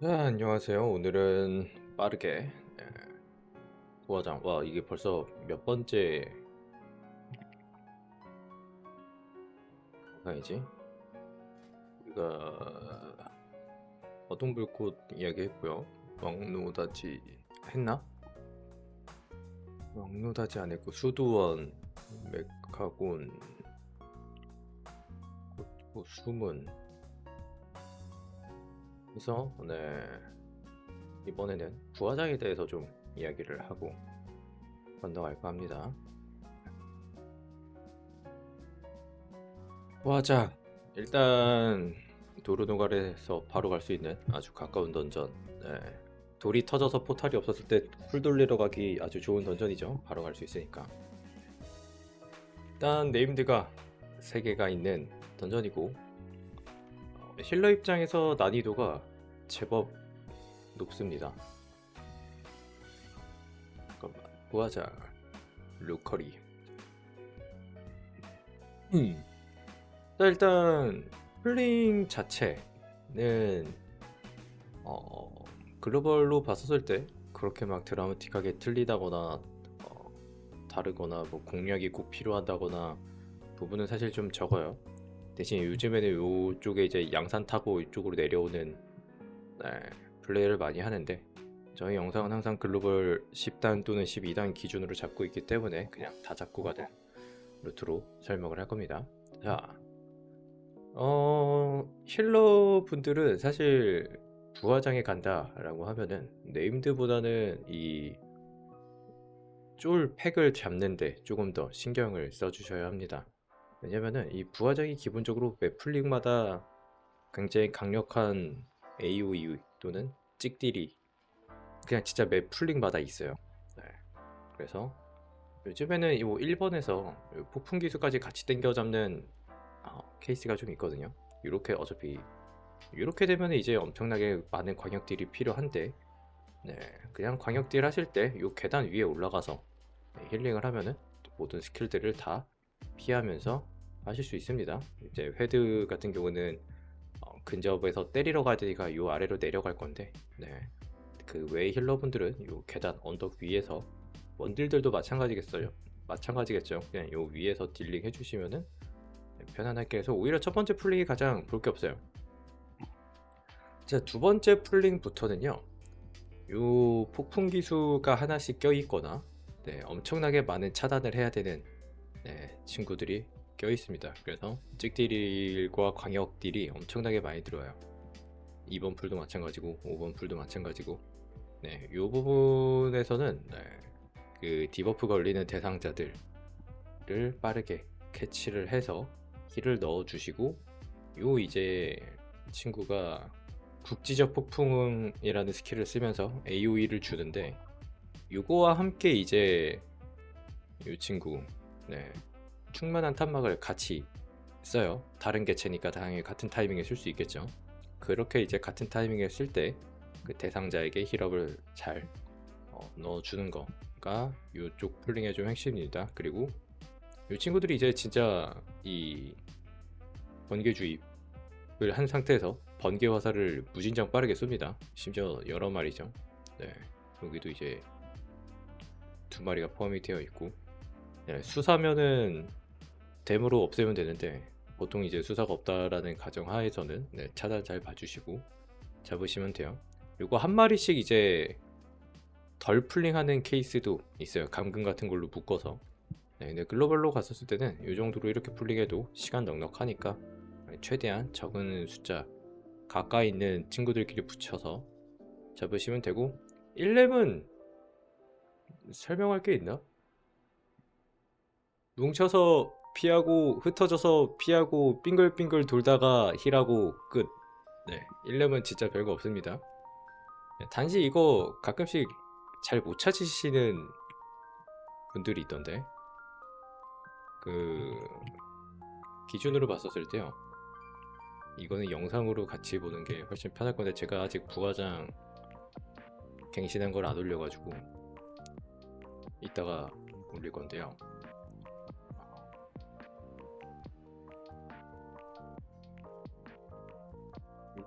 자, 안녕하세요. 오늘은 빠르게 예, 부화장. 와, 이게 벌써 몇 번째 영상이지? 우리가 어둠 불꽃 이야기했고요. 왕노다지 했나? 왕노다지 안 했고 수두원, 메카곤, 뭐, 수문. 그래서 네 이번에는 부화장에 대해서 좀 이야기를 하고 건너갈까 합니다. 부화장 일단 도르노갈에서 바로 갈 수 있는 아주 가까운 던전. 네. 돌이 터져서 포탈이 없었을 때풀 돌리러 가기 아주 좋은 던전이죠. 바로 갈 수 있으니까. 일단 네임드가 3개가 있는 던전이고 어, 힐러 입장에서 난이도가 제법 높습니다. 잠깐만, 부하자 루커리. 음. 자, 일단 플링 자체는 어, 글로벌로 봤었을 때 그렇게 막 드라마틱하게 틀리다거나 어, 다르거나 뭐 공략이 꼭 필요하다거나 부분은 사실 좀 적어요. 대신 요즘에는 이쪽에 이제 양산 타고 이쪽으로 내려오는 네, 플레이를 많이 하는데 저희 영상은 항상 글로벌 10단 또는 12단 기준으로 잡고 있기 때문에 그냥 다 잡고 가는 루트로 설명을 할 겁니다. 자, 어, 힐러 분들은 사실 부화장에 간다라고 하면은 네임드보다는 이 쫄 팩을 잡는데 조금 더 신경을 써주셔야 합니다. 왜냐면은 이 부화장이 기본적으로 맵 플릭마다 굉장히 강력한 AOE 또는 찍딜이 그냥 진짜 맵 플릭마다 있어요. 네. 그래서 요즘에는 이뭐 1번에서 폭풍 기수까지 같이 땡겨 잡는 어, 케이스가 좀 있거든요. 이렇게 어차피 이렇게 되면 이제 엄청나게 많은 광역딜이 필요한데 네, 그냥 광역딜 하실 때 이 계단 위에 올라가서 네, 힐링을 하면은 모든 스킬들을 다 피하면서 하실 수 있습니다. 이제 헤드 같은 경우는 어, 근접에서 때리러 되니까 이 아래로 내려갈 건데 네. 그 외의 힐러분들은 이 계단 언덕 위에서 원딜들도 마찬가지겠어요. 마찬가지겠죠. 그냥 이 위에서 딜링 해주시면은 네, 편안하게 해서 오히려 첫 번째 풀링이 가장 볼 게 없어요. 자, 두 번째 풀링부터는요. 요 폭풍 기수가 하나씩 껴 있거나 네, 엄청나게 많은 차단을 해야 되는 네, 친구들이 껴 있습니다. 그래서 찍딜과 광역딜이 엄청나게 많이 들어요. 2번 풀도 마찬가지고 5번 풀도 마찬가지고 네, 이 부분에서는 네, 그 디버프 걸리는 대상자들을 빠르게 캐치를 해서 힐을 넣어 주시고 요 이제 친구가 국지적 폭풍이라는 스킬을 쓰면서 AOE를 주는데 요거와 함께 이제 이 친구 네, 충만한 탄막을 같이 써요. 다른 개체니까 당연히 같은 타이밍에 쓸 수 있겠죠. 그렇게 이제 같은 타이밍에 쓸 때 그 대상자에게 힐업을 잘 어, 넣어주는 거가 이쪽 풀링의 좀 핵심입니다. 그리고 이 친구들이 이제 진짜 이 번개 주입을 한 상태에서 번개 화살을 무진장 빠르게 쏩니다. 심지어 여러 마리죠. 네, 여기도 이제 두 마리가 포함이 되어 있고 네, 수사면은 댐으로 없애면 되는데 보통 이제 수사가 없다라는 가정 하에서는 네, 차단 잘 봐주시고 잡으시면 돼요. 그리고 한 마리씩 이제 덜 풀링하는 케이스도 있어요. 감금 같은 걸로 묶어서. 네, 근데 글로벌로 갔었을 때는 이 정도로 이렇게 풀링해도 시간 넉넉하니까 최대한 적은 숫자 가까이 있는 친구들끼리 붙여서 잡으시면 되고 1렙은 설명할 게 있나? 뭉쳐서 피하고 흩어져서 피하고 빙글빙글 돌다가 힐하고 끝. 네, 1렙은 진짜 별거 없습니다. 네, 단지 이거 가끔씩 잘 못 찾으시는 분들이 있던데. 그 기준으로 봤었을 때요. 이거는 영상으로 같이 보는 게 훨씬 편할 건데 제가 아직 부화장 갱신한 걸 안 올려가지고 이따가 올릴 건데요.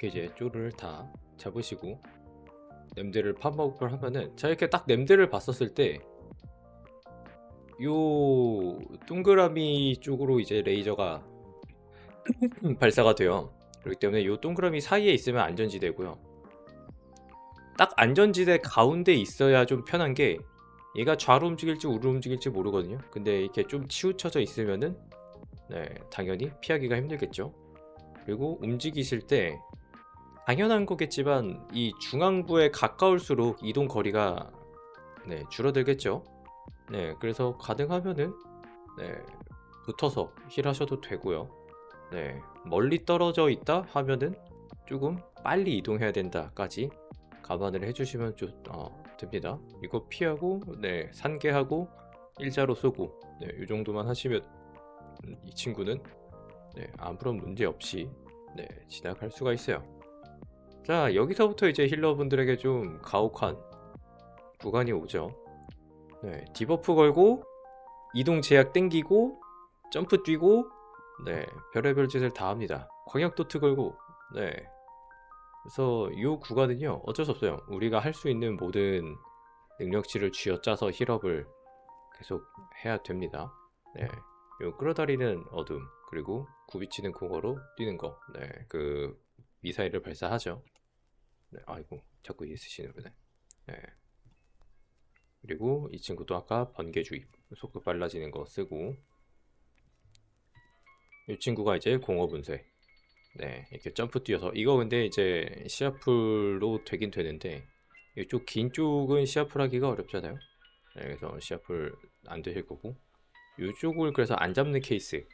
이렇게 이제 쫄을 다 잡으시고 냄새를 파먹을 하면은 자 이렇게 딱 냄새를 봤었을 때 요 동그라미 쪽으로 이제 레이저가 발사가 돼요. 그렇기 때문에 요 동그라미 사이에 있으면 안전지대고요. 딱 안전지대 가운데 있어야 좀 편한 게 얘가 좌로 움직일지 우로 움직일지 모르거든요. 근데 이렇게 좀 치우쳐져 있으면은 네, 당연히 피하기가 힘들겠죠. 그리고 움직이실 때 당연한 거겠지만 이 중앙부에 가까울수록 이동 거리가 네, 줄어들겠죠. 네, 그래서 가능하면은 네, 붙어서 힐하셔도 되고요. 네, 멀리 떨어져 있다 하면은 조금 빨리 이동해야 된다까지 감안을 해주시면 좋, 어, 됩니다. 이거 피하고, 네, 산계하고 일자로 쏘고, 네, 이 정도만 하시면 음, 이 친구는 네, 아무런 문제 없이 네, 지나갈 수가 있어요. 자, 여기서부터 이제 힐러분들에게 좀 가혹한 구간이 오죠. 네, 디버프 걸고 이동 제약 땡기고 점프 뛰고 네, 별의별 짓을 다 합니다. 광역 도트 걸고 네. 그래서 이 구간은요 어쩔 수 없어요. 우리가 할 수 있는 모든 능력치를 쥐어짜서 힐업을 계속 해야 됩니다. 네, 요 끌어다리는 어둠 그리고 굽이치는 공어로 뛰는 거. 네, 그 미사일을 발사하죠. 네, 아이고 자꾸 있으시는구나. 네. 그리고 이 친구도 아까 번개 주입 속도 빨라지는 거 쓰고. 이 친구가 이제 공어 분쇄. 네 이렇게 점프 뛰어서. 이거 근데 이제 시아풀로 되긴 되는데 이쪽 긴 쪽은 시아풀 하기가 어렵잖아요? 네, 그래서 시아풀 안 되실 거고. 이쪽을 그래서 안 잡는 케이스도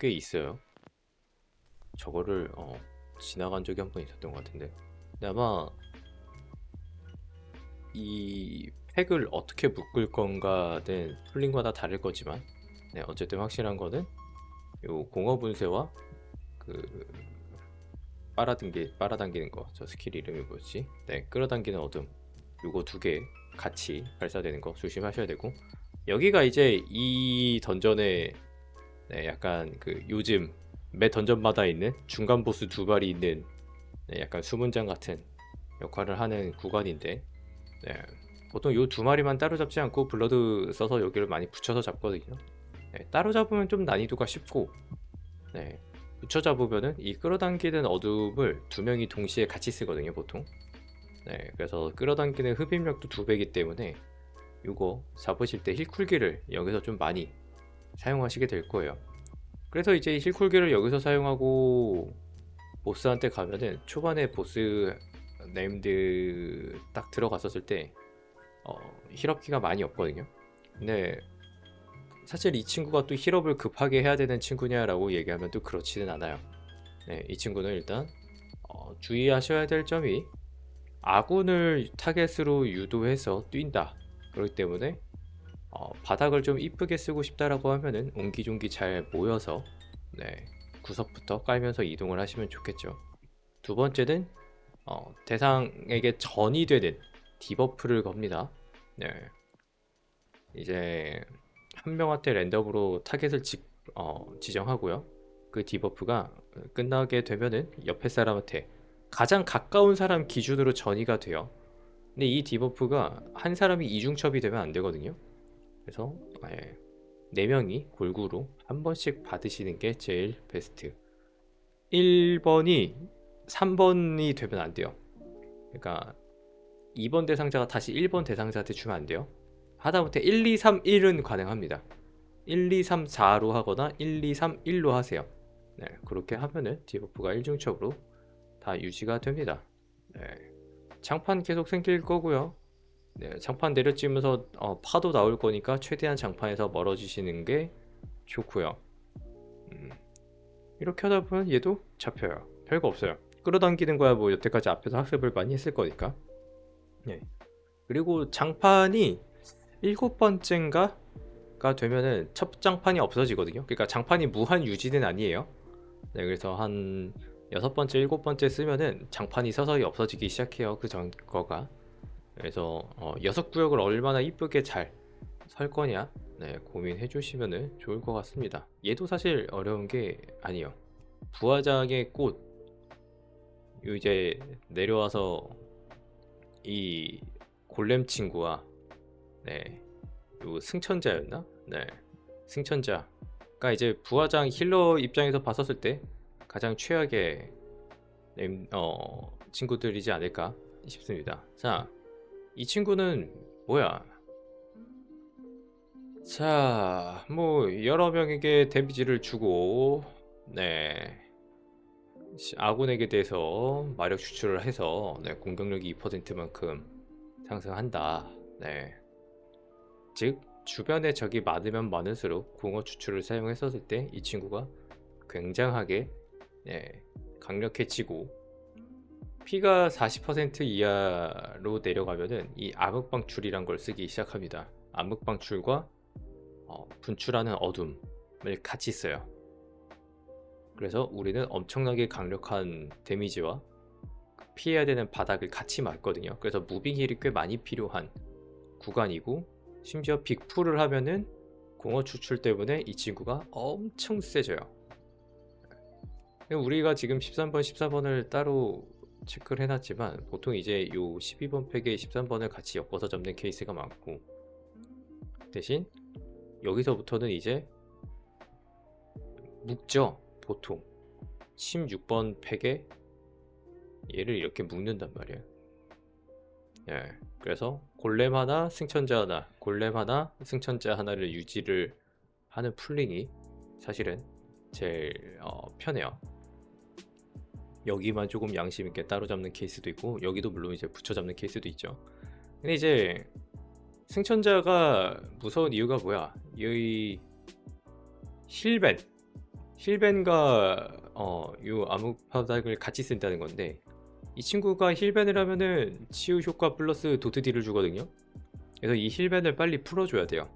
꽤 있어요. 저거를 어, 지나간 적이 한 번 있었던 것 같은데 아마 이 팩을 어떻게 묶을 건가는 풀링마다 다를 거지만 네, 어쨌든 확실한 거는 요 공어 분쇄와 그 빨아당기 빨아당기는 거 저 스킬 이름이 뭐지? 네 끌어당기는 어둠 요거 두 개 같이 발사되는 거 조심하셔야 되고 여기가 이제 이 던전에 네, 약간 그 요즘 매 던전마다 있는 중간 보스 두 발이 있는 네, 약간 수문장 같은 역할을 하는 구간인데 네, 보통 요두 마리만 따로 잡지 않고 블러드 써서 여기를 많이 붙여서 잡거든요. 네, 따로 잡으면 좀 난이도가 쉽고 네, 붙여 잡으면은 이 끌어당기는 어둠을 두 명이 동시에 같이 쓰거든요 보통 네 그래서 끌어당기는 흡입력도 두 배이기 때문에 이거 잡으실 때 힐쿨기를 여기서 좀 많이 사용하시게 될 거예요 그래서 이제 힐쿨기를 여기서 사용하고 보스한테 가면은 초반에 보스 네임드 딱 들어갔었을 때 어, 힐업기가 많이 없거든요 근데 사실 이 친구가 또 힐업을 급하게 해야 되는 친구냐라고 얘기하면 또 그렇지는 않아요. 네, 이 친구는 일단 어, 주의하셔야 될 점이 아군을 타겟으로 유도해서 뛴다. 그렇기 때문에 어, 바닥을 좀 이쁘게 쓰고 싶다라고 하면은 옹기종기 잘 모여서 네, 구석부터 깔면서 이동을 하시면 좋겠죠. 두 번째는 어, 대상에게 전이 되는 디버프를 겁니다. 네. 이제 한 명한테 랜덤으로 타겟을 지, 어, 지정하고요. 그 디버프가 끝나게 되면은 옆에 사람한테 가장 가까운 사람 기준으로 전이가 돼요. 근데 이 디버프가 한 사람이 이중첩이 되면 안 되거든요. 그래서 예, 4명이 골고루 한 번씩 받으시는 게 제일 베스트. 1번이 3번이 되면 안 돼요. 그러니까 2번 대상자가 다시 1번 대상자한테 주면 안 돼요. 하다못해 1, 2, 3, 1은 가능합니다. 1, 2, 3, 4로 하거나 1, 2, 3, 1로 하세요. 네, 그렇게 하면은 디버프가 1중첩으로 다 유지가 됩니다. 네, 장판 계속 생길 거고요. 네, 장판 내려찍으면서 어, 파도 나올 거니까 최대한 장판에서 멀어지시는 게 좋고요. 음, 이렇게 하다 보면 얘도 잡혀요. 별거 없어요. 끌어당기는 거야 뭐 여태까지 앞에서 학습을 많이 했을 거니까. 네. 그리고 장판이 일곱 번째인가가 되면은 첫 장판이 없어지거든요. 그러니까 장판이 무한 유지는 아니에요. 네, 그래서 한 여섯 번째, 일곱 번째 쓰면은 장판이 서서히 없어지기 시작해요. 그 전 거가. 그래서 어, 여섯 구역을 얼마나 이쁘게 잘 설 거냐, 네, 고민해 주시면은 좋을 것 같습니다. 얘도 사실 어려운 게 아니에요. 부화장의 꽃요 이제 내려와서 이 골렘 친구와 네, 요 승천자였나? 네, 승천자가 이제 부하장 힐러 입장에서 봤었을 때 가장 최악의 네, 어, 친구들이지 않을까 싶습니다. 자, 이 친구는 뭐야? 자, 뭐 여러 명에게 데미지를 주고 네. 시- 아군에게 대해서 마력 추출을 해서 네, 공격력이 2%만큼 상승한다. 네. 즉 주변에 적이 많으면 많을수록 공허 추출을 사용했었을 때 이 친구가 굉장하게 네, 강력해지고 피가 40% 이하로 내려가면은 이 암흑방출이란 걸 쓰기 시작합니다. 암흑방출과 어, 분출하는 어둠을 같이 써요. 그래서 우리는 엄청나게 강력한 데미지와 피해야 되는 바닥을 같이 맞거든요. 그래서 무빙 힐이 꽤 많이 필요한 구간이고 심지어 빅풀을 하면은 공허 추출 때문에 이 친구가 엄청 세져요. 우리가 지금 13번, 14번을 따로 체크를 해놨지만 보통 이제 요 12번 팩에 13번을 같이 엮어서 잡는 케이스가 많고. 대신 여기서부터는 이제 묶죠 보통. 16번 팩에 얘를 이렇게 묶는단 말이에요. 예 그래서 골렘 하나 승천자 하나. 골렘 하나 승천자 하나를 유지를 하는 풀링이 사실은 제일 어, 편해요 여기만 조금 양심 있게 따로 잡는 케이스도 있고 여기도 물론 이제 붙여 잡는 케이스도 있죠. 근데 이제 승천자가 무서운 이유가 뭐야? 이 힐벤 힐벤과 어, 요 암흑 바닥을 같이 쓴다는 건데 이 친구가 힐벤을 하면은 치유 효과 플러스 도트딜을 주거든요. 그래서 이 힐벤을 빨리 풀어줘야 돼요.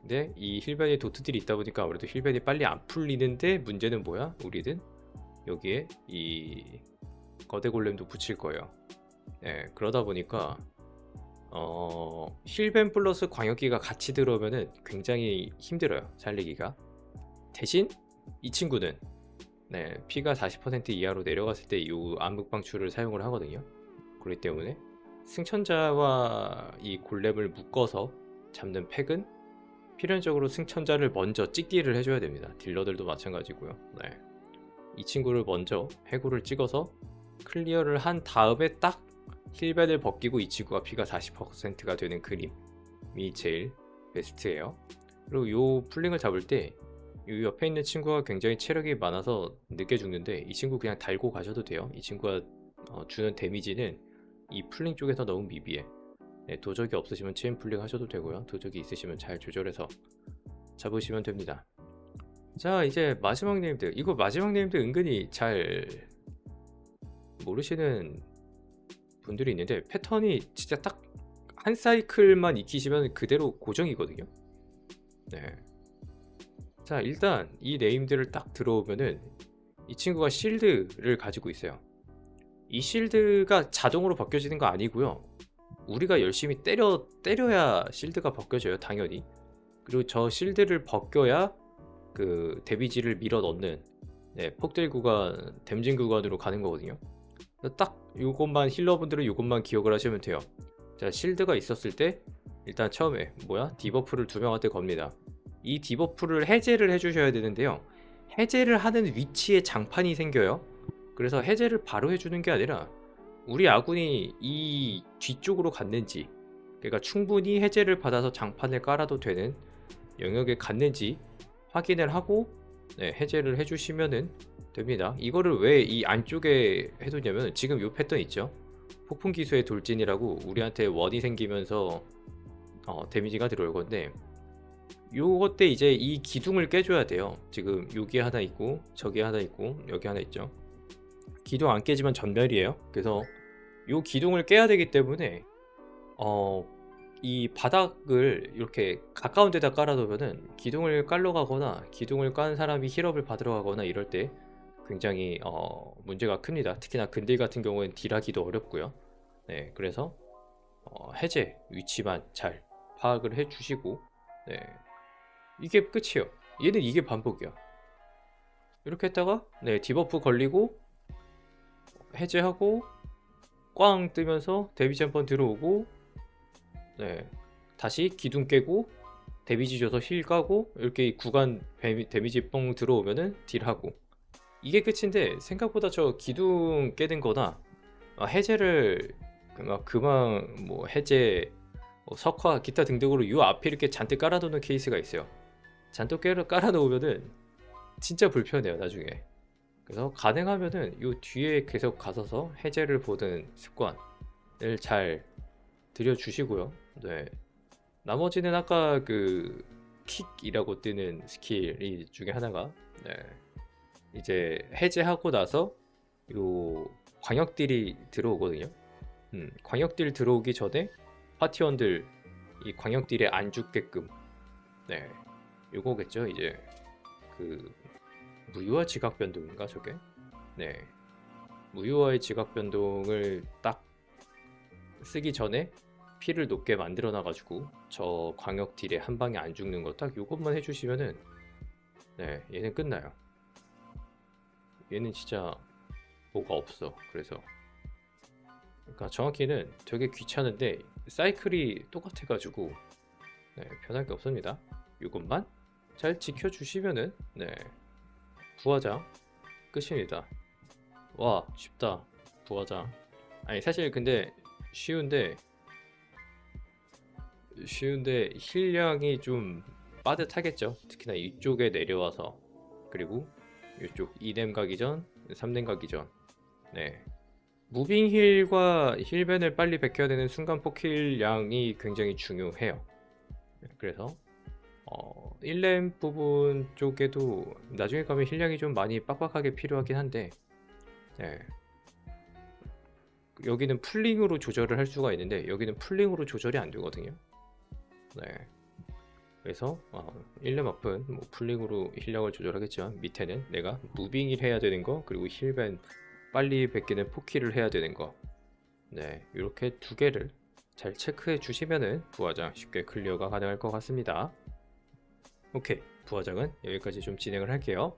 근데 이 힐벤에 도트딜이 있다 보니까 아무래도 힐벤이 빨리 안 풀리는데 문제는 뭐야? 우리는 여기에 이 거대 골렘도 붙일 거예요. 네, 그러다 보니까 어, 힐벤 플러스 광역기가 같이 들어오면은 굉장히 힘들어요 살리기가. 대신 이 친구는 네, 피가 40% 이하로 내려갔을 때 이 암흑 방출을 사용을 하거든요. 그렇기 때문에 승천자와 이 골렘을 묶어서 잡는 팩은 필연적으로 승천자를 먼저 찍기를 해줘야 됩니다. 딜러들도 마찬가지고요. 네. 이 친구를 먼저 해구를 찍어서 클리어를 한 다음에 딱 힐벤을 벗기고 이 친구가 피가 40%가 되는 그림이 제일 베스트예요. 그리고 요 풀링을 잡을 때 이 옆에 있는 친구가 굉장히 체력이 많아서 늦게 죽는데 이 친구 그냥 달고 가셔도 돼요. 이 친구가 어, 주는 데미지는 이 풀링 쪽에서 너무 미비해. 네, 도적이 없으시면 체인 풀링 하셔도 되고요. 도적이 있으시면 잘 조절해서 잡으시면 됩니다. 자 이제 마지막 네임드 이거 마지막 네임드 은근히 잘 모르시는 분들이 있는데 패턴이 진짜 딱 한 사이클만 익히시면 그대로 고정이거든요. 네. 자 일단 이 네임들을 딱 들어오면은 이 친구가 실드를 가지고 있어요. 이 실드가 자동으로 벗겨지는 거 아니고요. 우리가 열심히 때려 때려야 실드가 벗겨져요, 당연히. 그리고 저 실드를 벗겨야 그 데미지를 밀어 넣는 네, 폭딜 구간, 댐진 구간으로 가는 거거든요. 딱 요것만 힐러분들은 요것만 기억을 하시면 돼요. 자 실드가 있었을 때 일단 처음에 뭐야 디버프를 두 명한테 겁니다. 이 디버프를 해제를 해주셔야 되는데요. 해제를 하는 위치에 장판이 생겨요. 그래서 해제를 바로 해주는 게 아니라 우리 아군이 이 뒤쪽으로 갔는지 그러니까 충분히 해제를 받아서 장판을 깔아도 되는 영역에 갔는지 확인을 하고 네, 해제를 해주시면은 됩니다. 이거를 왜 이 안쪽에 해두냐면 지금 요 패턴 있죠. 폭풍 기수의 돌진이라고 우리한테 원이 생기면서 어, 데미지가 들어올 건데 요것 때 이제 이 기둥을 깨줘야 돼요. 지금 여기 하나 있고 저기 하나 있고 여기 하나 있죠. 기둥 안 깨지면 전멸이에요. 그래서 요 기둥을 깨야 되기 때문에 어, 이 바닥을 이렇게 가까운 데다 깔아두면은 기둥을 깔러 가거나 기둥을 깐 사람이 힐업을 받으러 가거나 이럴 때 굉장히 어, 문제가 큽니다. 특히나 근딜 같은 경우는 딜하기도 어렵고요. 네, 그래서 어, 해제 위치만 잘 파악을 해주시고 네, 이게 끝이에요. 얘는 이게 반복이야. 이렇게 했다가 네 디버프 걸리고 해제하고 꽝 뜨면서 데미지 한번 들어오고 네. 다시 기둥 깨고 데미지 줘서 힐 까고 이렇게 이 구간 데미- 데미지 뻥 들어오면은 딜하고. 이게 끝인데 생각보다 저 기둥 깨는 거나 아, 해제를 그만 뭐 해제 뭐 석화 기타 등등으로 요 앞에 이렇게 잔뜩 깔아놓는 케이스가 있어요. 잔뜩 깔아, 깔아놓으면은 진짜 불편해요 나중에. 그래서 가능하면은 요 뒤에 계속 가서서 해제를 보는 습관을 잘 들여주시고요 네. 나머지는 아까 그 킥이라고 뜨는 스킬이 중에 하나가 네. 이제 해제하고 나서 요 광역딜이 들어오거든요. 음, 광역딜 들어오기 전에 파티원들 이 광역딜에 안 죽게끔 네. 요거겠죠 이제. 그 무효화 지각 변동인가 저게? 네. 무효화의 지각 변동을 딱 쓰기 전에 피를 높게 만들어 놔가지고 저 광역 딜에 한 방에 안 죽는 거 딱 요것만 해주시면은 네 얘는 끝나요. 얘는 진짜 뭐가 없어. 그래서 그러니까 정확히는 되게 귀찮은데 사이클이 똑같아 가지고 네, 변할 게 없습니다. 요것만 잘 지켜주시면은 네 부화장 끝입니다. 와 쉽다 부화장. 아니 사실 근데 쉬운데 쉬운데 힐량이 좀 빠듯하겠죠. 특히나 이쪽에 내려와서 그리고 이쪽 2렘 가기 전, 3렘 가기 전. 네. 무빙 힐과 힐벤을 빨리 베껴야 되는 순간 포킬 양이 굉장히 중요해요. 네, 그래서 어, 1렘 부분 쪽에도 나중에 가면 힐량이 좀 많이 빡빡하게 필요하긴 한데 네. 여기는 풀링으로 조절을 할 수가 있는데 여기는 풀링으로 조절이 안 되거든요. 네. 그래서 어, 1렘 앞은 뭐 풀링으로 힐량을 조절하겠지만 밑에는 내가 무빙을 해야 되는 거 그리고 힐벤 빨리 베끼는 포키를 해야 되는 거 네, 이렇게 두 개를 잘 체크해 주시면은 부화장 쉽게 클리어가 가능할 것 같습니다. 오케이, 부화장은 여기까지 좀 진행을 할게요.